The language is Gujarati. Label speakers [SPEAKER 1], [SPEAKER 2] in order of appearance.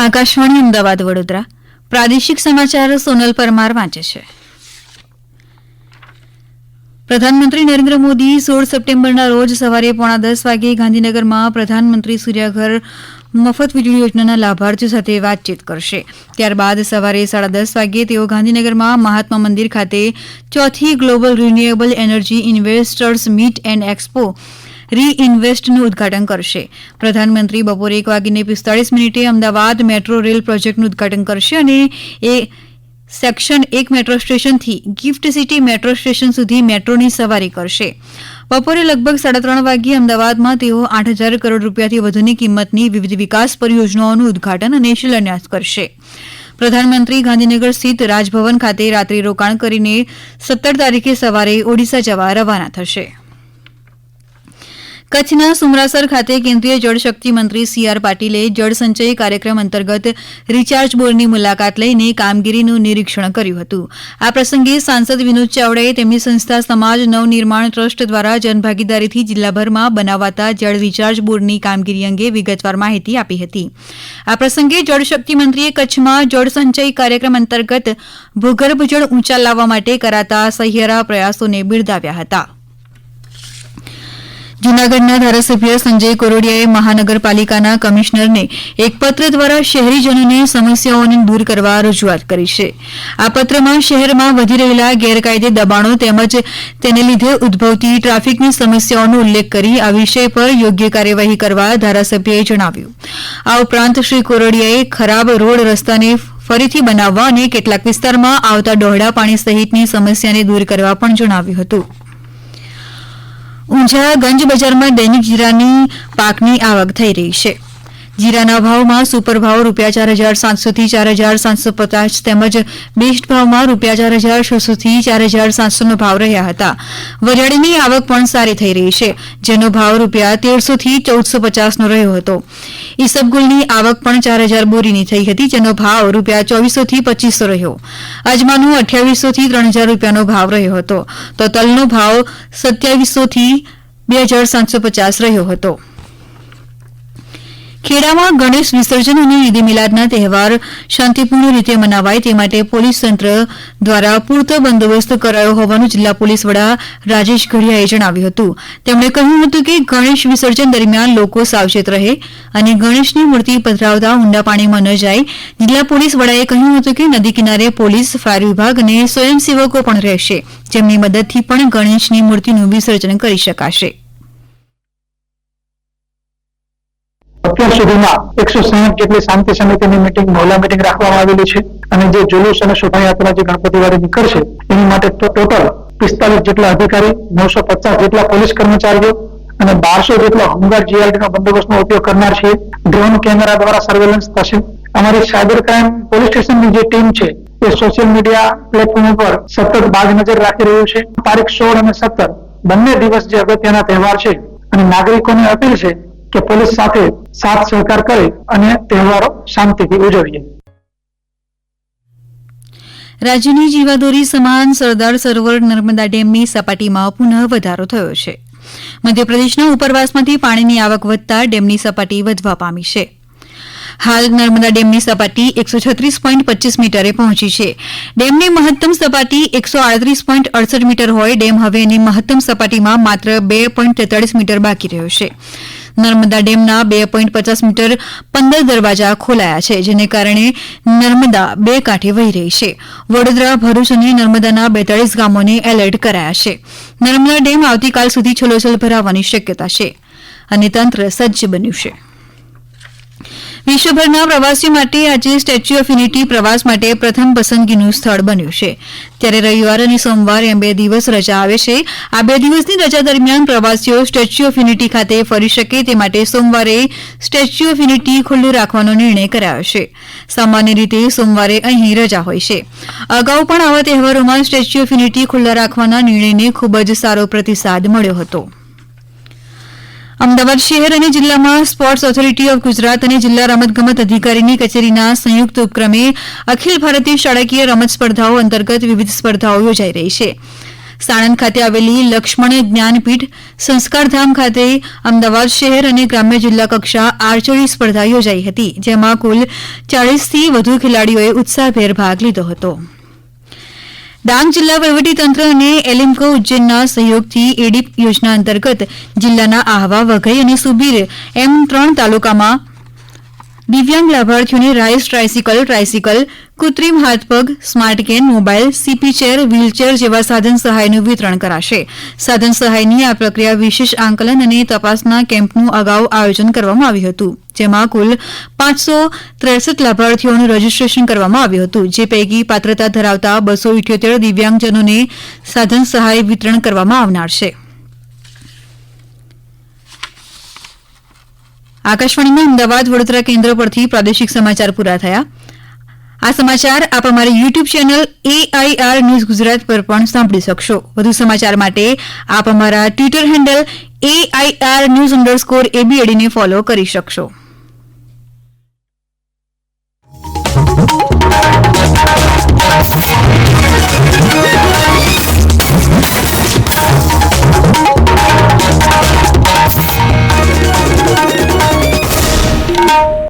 [SPEAKER 1] આકાશવાણી અમદાવાદ વડોદરા. પ્રાદેશિક સમાચાર સોનલ પરમાર વાંચે છે. પ્રધાનમંત્રી નરેન્દ્ર મોદી સોળ સપ્ટેમ્બરના રોજ સવારે પોણા દસ વાગે ગાંધીનગરમાં પ્રધાનમંત્રી સૂર્યાઘર મફત વીજળી યોજનાના લાભાર્થીઓ સાથે વાતચીત કરશે. ત્યારબાદ સવારે સાડા દસ વાગે તેઓ ગાંધીનગરમાં મહાત્મા મંદિર ખાતે ચોથી global renewable energy investors meet and expo re ઇન્વેસ્ટનું ઉદઘાટન કરશે. પ્રધાનમંત્રી બપોરે એક વાગીને પિસ્તાળીસ મિનિટે અમદાવાદ મેટ્રો રેલ પ્રોજેક્ટનું ઉદઘાટન કરશે અને એ સેક્શન એક મેટ્રો સ્ટેશનથી ગિફ્ટ સિટી મેટ્રો સ્ટેશન સુધી મેટ્રોની સવારી કરશે. બપોરે લગભગ સાડા ત્રણ વાગ્યે અમદાવાદમાં તેઓ આઠ હજાર કરોડ રૂપિયાથી વધુની કિંમતની વિવિધ વિકાસ પરિયોજનાઓનું ઉદઘાટન અને શિલાન્યાસ કરશે. પ્રધાનમંત્રી ગાંધીનગર સ્થિત રાજભવન ખાતે રાત્રિ રોકાણ કરીને સત્તર તારીખે સવારે ઓડિશા જવા રવાના થશે. કચ્છના સુમરાસર ખાતે કેન્દ્રીય જળશક્તિ મંત્રી સી આર પાટીલે જળસંચય કાર્યક્રમ અંતર્ગત રિચાર્જ બોરની મુલાકાત લઈને કામગીરીનું નિરીક્ષણ કર્યું હતું. આ પ્રસંગે સાંસદ વિનોદ ચાવડાએ તેમની સંસ્થા સમાજ નવનિર્માણ ટ્રસ્ટ દ્વારા જનભાગીદારીથી જિલ્લાભરમાં બનાવાતા જળ રિચાર્જ બોરની કામગીરી અંગે વિગતવાર માહિતી આપી હતી. આ પ્રસંગે જળશક્તિ મંત્રીએ કચ્છમાં જળસંચય કાર્યક્રમ અંતર્ગત ભૂગર્ભ જળ ઊંચા લાવવા માટે કરાતા સહિયારા પ્રયાસોને બિરદાવ્યા હતા. જૂનાગઢના ધારાસભ્ય સંજય કોરોડિયાએ મહાનગરપાલિકાના કમિશનરને એક પત્ર દ્વારા શહેરીજનોને સમસ્યાઓને દૂર કરવા રજૂઆત કરી છે. આ પત્રમાં શહેરમાં વધી રહેલા ગેરકાયદે દબાણો તેમજ તેને લીધે ઉદભવતી ટ્રાફિકની સમસ્યાઓનો ઉલ્લેખ કરી આ વિષય પર યોગ્ય કાર્યવાહી કરવા ધારાસભ્યએ જણાવ્યું. આ ઉપરાંત શ્રી કોરોડિયાએ ખરાબ રોડ રસ્તાને ફરીથી બનાવવા અને કેટલાક વિસ્તારમાં આવતા ડહોળા પાણી સહિતની સમસ્યાને દૂર કરવા પણ જણાવ્યું હતું. ઊંઝા ગંજ બજારમાં દૈનિક જીરાની પાકની આવક થઈ રહી છે. જીરાના ભાવમાં સુપર ભાવ રૂપિયા ચાર હજાર સાતસોથી ચાર હજાર સાતસો પચાસ તેમજ બેસ્ટ ભાવમાં રૂપિયા ચાર હજાર છસોથી ચાર હજાર સાતસોનો ભાવ રહ્યા હતા. વરિયાળીની આવક પણ સારી થઈ રહી છે, જેનો ભાવ રૂપિયા તેરસોથી ચૌદસો પચાસનો રહ્યો હતો. ઈસબગુલની આવક પણ ચાર હજાર બોરીની થઈ હતી, જેનો ભાવ રૂપિયા ચોવીસોથી પચીસો રહ્યો. અજમાનો અઠ્યાવીસોથી ત્રણ હજાર રૂપિયાનો ભાવ રહ્યો હતો. તો તલનો ભાવ સત્યાવીસોથી બે હજાર સાતસો પચાસ રહ્યો હતો. ખેડામાં ગણેશ વિસર્જન અને ઈદ મિલાદના તહેવાર શાંતિપૂર્ણ રીતે મનાવાય તે માટે પોલીસ તંત્ર દ્વારા પૂરતો બંદોબસ્ત કરાયો હોવાનું જિલ્લા પોલીસ વડા રાજેશ ઘડિયાએ જણાવ્યું હતું. તેમણે કહ્યું હતું કે ગણેશ વિસર્જન દરમિયાન લોકો સાવચેત રહે અને ગણેશની મૂર્તિ પધરાવતા ઊંડા પાણીમાં ન જાય. જિલ્લા પોલીસ વડાએ કહ્યું હતું કે નદી કિનારે પોલીસ, ફાયર વિભાગ અને સ્વયંસેવકો પણ રહેશે, જેમની મદદથી પણ ગણેશની મૂર્તિનું વિસર્જન કરી શકાશે.
[SPEAKER 2] અત્યાર સુધીમાં એકસો સાહીઠ જેટલી શાંતિ સમિતિની મિટિંગ મહિલા મિટિંગ રાખવામાં આવેલી છે અને જે જુલુસ અને શોભાયાત્રા જે ગણપતિ વાળી નીકળશે, એની માટે ટોટલ પિસ્તાલીસ જેટલા અધિકારી, નવસો પચાસ જેટલા પોલીસ કર્મચારીઓ અને બારસો જેટલા હોમગાર્ડ જીઆરડી નો બંદોબસ્તનો ઉપયોગ કરનાર છે. ડ્રોન કેમેરા દ્વારા સર્વેલન્સ થશે. અમારી સાયબર ક્રાઇમ પોલીસ સ્ટેશનની જે ટીમ છે, એ સોશિયલ મીડિયા પ્લેટફોર્મ ઉપર સતત બાજ નજર રાખી રહ્યું છે. તારીખ સોળ અને સત્તર બંને દિવસ જે અગત્યના તહેવાર છે અને નાગરિકોને અપીલ છે કે પોલીસ સાથે સાથ સહકાર કરે અને તહેવારો શાંતિથી ઉજવીએ.
[SPEAKER 1] રાજ્યની જીવાદોરી સમાન સરદાર સરોવર નર્મદા ડેમની સપાટીમાં પુનઃ વધારો થયો છે. મધ્યપ્રદેશના ઉપરવાસમાંથી પાણીની આવક વધતા ડેમની સપાટી વધવા પામી છે. હાલ નર્મદા ડેમની સપાટી એકસો છત્રીસ પોઈન્ટ પચીસ મીટરે પહોંચી છે. ડેમની મહત્તમ સપાટી એકસો આડત્રીસ પોઈન્ટ અડસઠ મીટર હોય, ડેમ હવે એની મહત્તમ સપાટીમાં માત્ર બે પોઈન્ટ તેતાળીસ મીટર બાકી રહ્યો છે. નર્મદા ડેમના બે પોઈન્ટ પચાસ મીટર પંદર દરવાજા ખોલાયા છે, જેને કારણે નર્મદા બે કાંઠે વહી રહી છે. વડોદરા, ભરૂચ અને નર્મદાના બેતાળીસ ગામોને એલર્ટ કરાયા છે. નર્મદા ડેમ આવતીકાલ સુધી છલોછલ ભરાવાની શક્યતા છે અને તંત્ર સજ્જ બન્યું છે. વિશ્વભરના પ્રવાસીઓ માટે આજે સ્ટેચ્યુ ઓફ યુનિટી પ્રવાસ માટે પ્રથમ પસંદગીનું સ્થળ બન્યું છે. ત્યારે રવિવાર અને સોમવાર એમ બે દિવસ રજા આવે છે. આ બે દિવસની રજા દરમિયાન પ્રવાસીઓ સ્ટેચ્યુ ઓફ યુનિટી ખાતે ફરી શકે તે માટે સોમવારે સ્ટેચ્યુ ઓફ યુનિટી ખુલ્લું રાખવાનો નિર્ણય કરાયો છે. સામાન્ય રીતે સોમવારે અહીં રજા હોય છે. અગાઉ પણ આવા તહેવારોમાં સ્ટેચ્યુ ઓફ યુનિટી ખુલ્લા રાખવાના નિર્ણયને ખૂબ જ સારો પ્રતિસાદ મળ્યો હતો. અમદાવાદ શહેર અને જિલ્લામાં સ્પોર્ટ્સ ઓથોરિટી ઓફ ગુજરાત અને જિલ્લા રમતગમત અધિકારીની કચેરીના સંયુક્ત ઉપક્રમે અખિલ ભારતીય શાળાકીય રમત સ્પર્ધાઓ અંતર્ગત વિવિધ સ્પર્ધાઓ યોજાઈ રહી છે. સાણંદ ખાતે આવેલી લક્ષ્મણ જ્ઞાનપીઠ સંસ્કારધામ ખાતે અમદાવાદ શહેર અને ગ્રામ્ય જિલ્લા કક્ષા આર્ચરી સ્પર્ધા યોજાઈ હતી, જેમાં કુલ ચાળીસથી વધુ ખેલાડીઓએ ઉત્સાહભેર ભાગ લીધો હતો. ડાંગ જિલ્લા વહીવટીતંત્ર અને એલિમ્કો ઉજ્જૈનના સહયોગથી એડીપ યોજના અંતર્ગત જિલ્લાના આહવા વઘઈ અને સુબીર એમ ત્રણ તાલુકામાં દિવ્યાંગ લાભાર્થીઓને રાઇસ ટ્રાયસિકલ ટ્રાયસિકલ કૃત્રિમ હાથપગ smart cane mobile CP chair wheelchair જેવા સાધન સહાયનું વિતરણ કરાશે. સાધન સહાયની આ પ્રક્રિયા વિશેષ આંકલન અને તપાસના કેમ્પનું અગાઉ આયોજન કરવામાં આવ્યું હતું, જેમાં કુલ પાંચસો ત્રેસઠ લાભાર્થીઓનું રજીસ્ટ્રેશન કરવામાં આવ્યું હતું, જે પૈકી પાત્રતા ધરાવતા બસો ઇઠ્યોતેર દિવ્યાંગજનોને સાધન સહાય વિતરણ કરવામાં આવનાર છે. આકાશવાણીમાં અમદાવાદ, વડોદરા કેન્દ્ર પરથી પ્રાદેશિક સમાચાર પૂરા થયા. આ સમાચાર આપ અમારી YouTube channel AIR news Gujarat પર પણ સાંભળી શકશો. વધુ સમાચાર માટે આપ અમારા Twitter handle AIR news underscore એબીએડીને follow કરી શકશો.